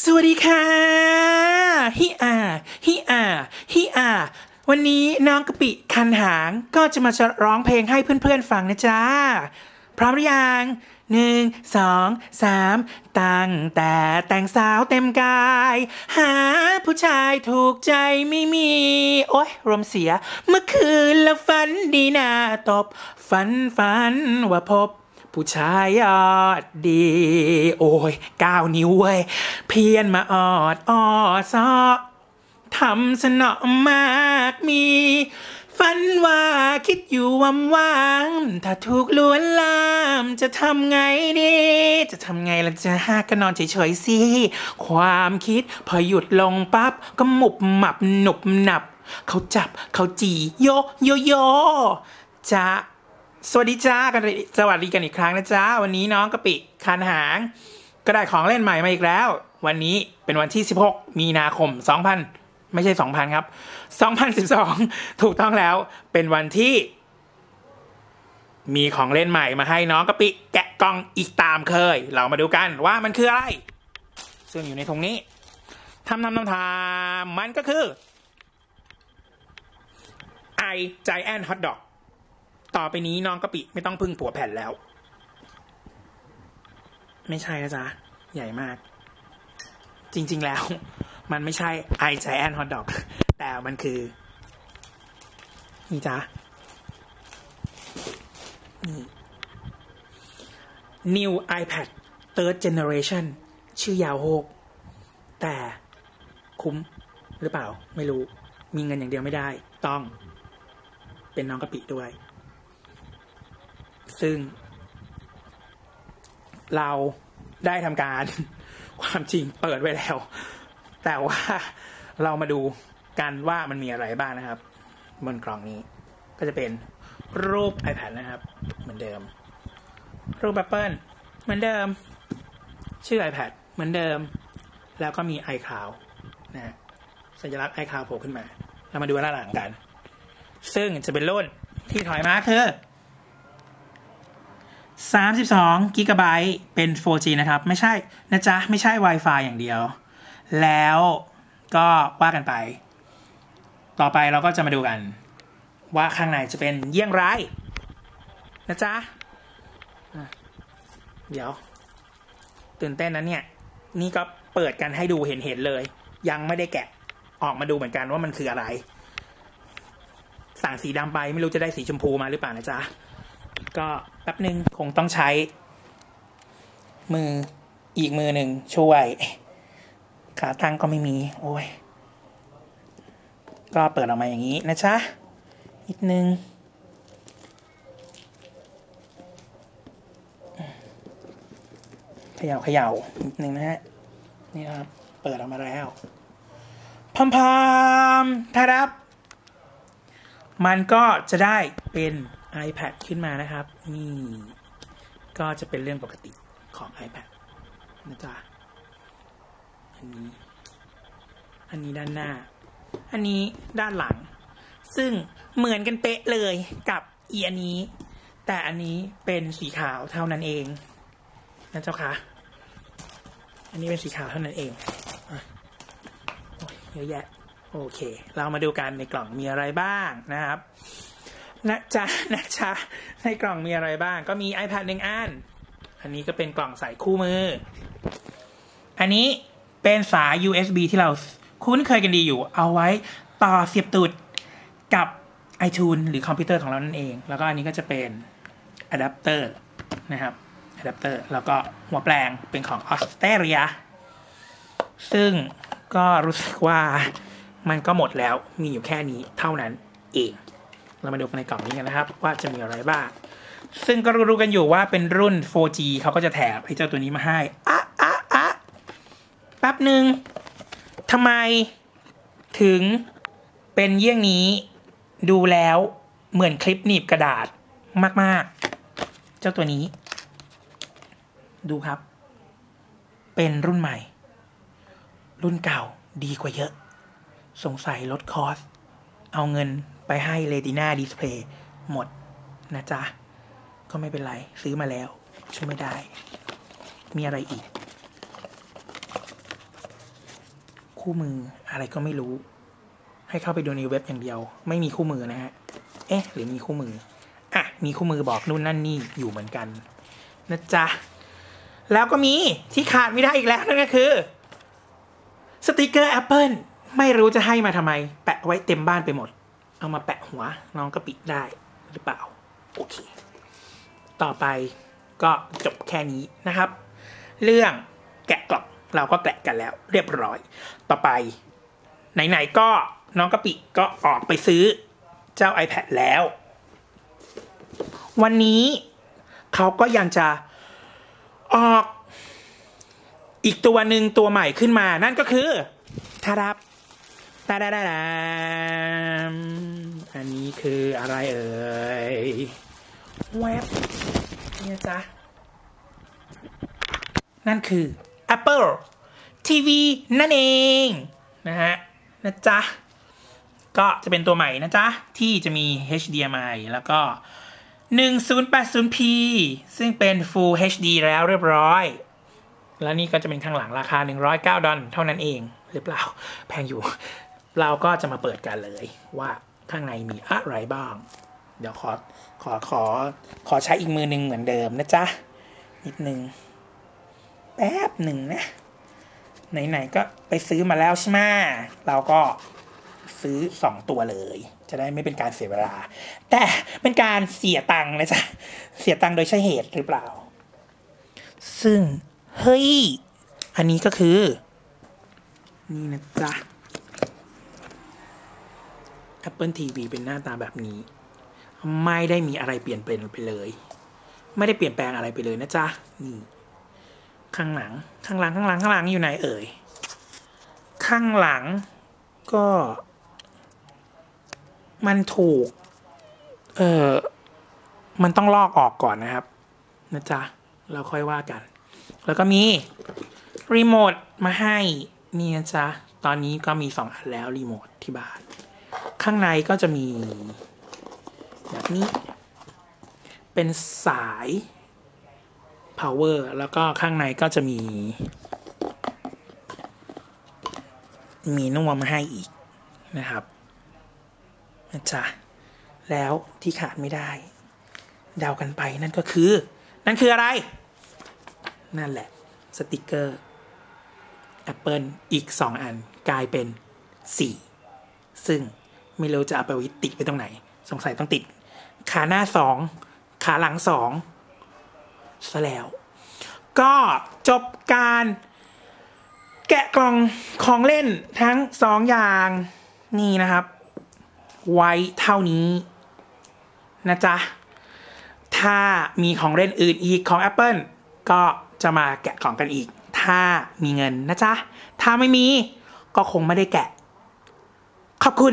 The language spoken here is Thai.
สวัสดีค่ะฮิอาฮิอาฮิอาวันนี้น้องกะปิคันหางก็จะมาร้องเพลงให้เพื่อนๆฟังนะจ๊ะ พร้อมหรือยังหนึ่งสองสามตั้งแต่แต่งสาวเต็มกาย หาผู้ชายถูกใจไม่มี โอ้ยรมเสีย เมื่อคืนละฝันดีนาตบ ฝันฝันว่าพบ ผู้ชายยอดดี โอ้ยก้าวนิ้วเว้ย เพียนมาออดออซอทำสนอมากมีฝันว่าคิดอยู่วำว่างถ้าถูกลวนลาม จะทำไงดี จะทำไงล่ะจะหาก็นอนเฉยๆสิ ความคิดพอหยุดลงปั๊บ ก็หมุบหมับหนุบหนับ เขาจับเขาจีโยโยโยจะ สวัสดีจ้ากันสวัสดีกันอีกครั้งนะจ้าวันนี้น้องกะปิคันหาง ก็ได้ของเล่นใหม่มาอีกแล้ว วันนี้เป็นวันที่ 16 มีนาคม 2000 ไม่ใช่ 2,000 ครับ 2012 ถูกต้องแล้วเป็นวันที่ มีของเล่นใหม่มาให้น้องกะปิแกะกล่องอีกตามเคย เรามาดูกันว่ามันคืออะไร ซึ่งอยู่ในถุงนี้ทำทำทำทำมันก็คือไอ Giant Hot Dog ต่อไปนี้น้องกะปิไม่ต้องพึ่งผัวแผ่นแล้ว ไม่ใช่นะจ๊ะ ใหญ่มาก จริง ๆ แล้ว มันไม่ใช่ไอ g จแอนฮอทดอก แต่มันคือ นี่จ๊ะ นี่ New iPad Third Generation ชื่อยาวโฮก แต่คุ้มหรือเปล่า ไม่รู้ มีเงินอย่างเดียวไม่ได้ ต้อง เป็นน้องกะปิด้วย ซึ่ง เราได้ทำการ ความจริงเปิดไว้แล้ว แต่ว่าเรามาดูกันว่ามันมีอะไรบ้างนะครับ บนกล่องนี้ ก็จะเป็นรูป iPad นะครับ เหมือนเดิม รูป Apple เหมือนเดิม ชื่อ iPad เหมือนเดิม แล้วก็มี iCloud นะฮะสัญลักษณ์ iCloud โผล่ขึ้นมา เรามาดูด้านหลังกัน ซึ่งจะเป็นรุ่นที่ถอยมาคือ 32กิกะไบต์เป็น 4G นะครับ ไม่ใช่นะจ๊ะ ไม่ใช่ Wi-Fi อย่างเดียว แล้วก็ว่ากันไป ต่อไปเราก็จะมาดูกัน ว่าข้างในจะเป็นเยี่ยงไรนะจ๊ะ เดี๋ยว ตื่นเต้นนะเนี่ย นี่ก็เปิดกันให้ดูเห็นเห็นเลย ยังไม่ได้แกะออกมาดูเหมือนกันว่ามันคืออะไร สั่งสีดำไปไม่รู้จะได้สีชมพูมาหรือเปล่านะจ๊ะ ก็แป๊บหนึ่งคงต้องใช้ มืออีกมือหนึ่งช่วย ขาตั้งก็ไม่มี โอ้ย ก็เปิดออกมาอย่างนี้นะจ๊ะ นิดนึง เขย่าเขย่านิดนึงนะฮะ นี่ครับ เปิดออกมาแล้วพามพามทารับ มันก็จะได้เป็น iPad ขึ้นมานะครับ นี่ ก็จะเป็นเรื่องปกติของ iPad นะจ๊ะ อันนี้ อันนี้ด้านหน้า อันนี้ด้านหลัง ซึ่งเหมือนกันเป๊ะเลยกับอีอันนี้ แต่อันนี้เป็นสีขาวเท่านั้นเอง นะเจ้าค่ะ อันนี้เป็นสีขาวเท่านั้นเองอเยอะแยะ โอเค เรามาดูกันในกล่องมีอะไรบ้างนะครับ นะจ๊ะนะจ๊ะในกล่องมีอะไรบ้าง ก็มี iPad หนึ่งอัน อันนี้ก็เป็นกล่องใส่คู่มือ อันนี้เป็นสาย USB ที่เราคุ้นเคยกันดีอยู่ เอาไว้ต่อเสียบตูดกับ iTunes หรือคอมพิวเตอร์ของเรานั่นเอง แล้วก็อันนี้ก็จะเป็นอะแดปเตอร์นะครับอะแดปเตอร์แล้วก็หัวแปลงเป็นของออสเตรเลียซึ่งก็รู้สึกว่ามันก็หมดแล้วมีอยู่แค่นี้เท่านั้นเอง เรามาดูกันในกล่องนี้กันนะครับ ว่าจะมีอะไรบ้าง ซึ่งก็รู้กันอยู่ว่าเป็นรุ่น 4G เขาก็จะแถมไอ้เจ้าตัวนี้มาให้อะอะอะแป๊บหนึ่งทำไมถึงเป็นเยี่ยงนี้ดูแล้วเหมือนคลิปหนีบกระดาษมาก ๆ เจ้าตัวนี้ ดูครับ เป็นรุ่นใหม่ รุ่นเก่าดีกว่าเยอะ สงสัยลดคอส เอาเงิน ไปให้ Retina Display หมดนะจ๊ะ ก็ไม่เป็นไร ซื้อมาแล้ว ช่วยไม่ได้ มีอะไรอีก คู่มืออะไรก็ไม่รู้ ให้เข้าไปดูในเว็บอย่างเดียว ไม่มีคู่มือนะฮะ เอ๊ะ หรือมีคู่มือ อะ มีคู่มือบอกนู่นนั่นนี่อยู่เหมือนกันนะจ๊ะ แล้วก็มีที่ขาดไม่ได้อีกแล้วนั่นก็คือสติกเกอร์ Apple ไม่รู้จะให้มาทำไม แปะไว้เต็มบ้านไปหมด เอามาแปะหัวน้องก็ปิดได้หรือเปล่า โอเค ต่อไปก็จบแค่นี้นะครับ เรื่องแกะกล่องเราก็แกะกันแล้วเรียบร้อย ต่อไป ไหนๆก็น้องกะปิก็ออกไปซื้อเจ้า iPad แล้ว วันนี้เขาก็ยังจะออกอีกตัวหนึ่งตัวใหม่ขึ้นมา นั่นก็คือทารับ ตาดาดาดาอันนี้คืออะไรเอ่ย แวบเนี่ยจ๊ะนั่นคือ Apple TV นั่นเอง นะฮะ นะจ๊ะ ก็จะเป็นตัวใหม่นะจ๊ะ ที่จะมี HDMI แล้วก็ 1080p ซึ่งเป็น Full HD แล้วเรียบร้อย แล้วนี่ก็จะเป็นข้างหลังราคา 109 ดอลเท่านั้นเอง หรือเปล่า แพงอยู่ เราก็จะมาเปิดกันเลยว่าข้างในมีอะไรบ้าง เดี๋ยวขอขอขอขอใช้อีกมือหนึ่งเหมือนเดิมนะจ๊ะ นิดนึง แป๊บหนึ่งนะ ไหนๆก็ไปซื้อมาแล้วใช่ไหมเราก็ซื้อสองตัวเลย จะได้ไม่เป็นการเสียเวลา แต่เป็นการเสียตังค์นะจ๊ะ เสียตังค์โดยใช่เหตุหรือเปล่า ซึ่ง เฮ้ย อันนี้ก็คือ นี่นะจ๊ะ Apple TV เป็นหน้าตาแบบนี้ ไม่ได้มีอะไรเปลี่ยนแปลงไปเลย ไม่ได้เปลี่ยนแปลงอะไรไปเลยนะจ๊ะนี่ข้างหลัง ข้างหลัง ข้างหลัง ข้างหลังอยู่ไหนเอ่ย ข้างหลังก็ มันถูก เออมันต้องลอกออกก่อนนะครับ นะจ๊ะ เราค่อยว่ากัน แล้วก็มี รีโมทมาให้นี่นะจ๊ะ ตอนนี้ก็มีสองอันแล้วรีโมทที่บ้าน ข้างในก็จะมีแบบนี้ เป็นสาย power แล้วก็ข้างในก็จะมี มีนุ่มมาให้อีกนะครับนะจ๊ะแล้วที่ขาดไม่ได้ เดากันไปนั่นก็คือ นั่นคืออะไร นั่นแหละ สติกเกอร์ Apple อีก 2 อันกลายเป็น 4 ซึ่ง ไม่รู้จะเอาไปว้ติดไปตรงไหน สงสัยต้องติด ขาหน้า2ขาหลัง2ซะแล้ว ก็จบการแกะกล่องของเล่นทั้ง2อย่างนี่นะครับ ไว้เท่านี้ นะจ๊ะ ถ้ามีของเล่นอื่นอีกของ Apple ก็จะมาแกะกล่องกันอีก ถ้ามีเงินนะจ๊ะ ถ้าไม่มีก็คงไม่ได้แกะ ขอบคุณ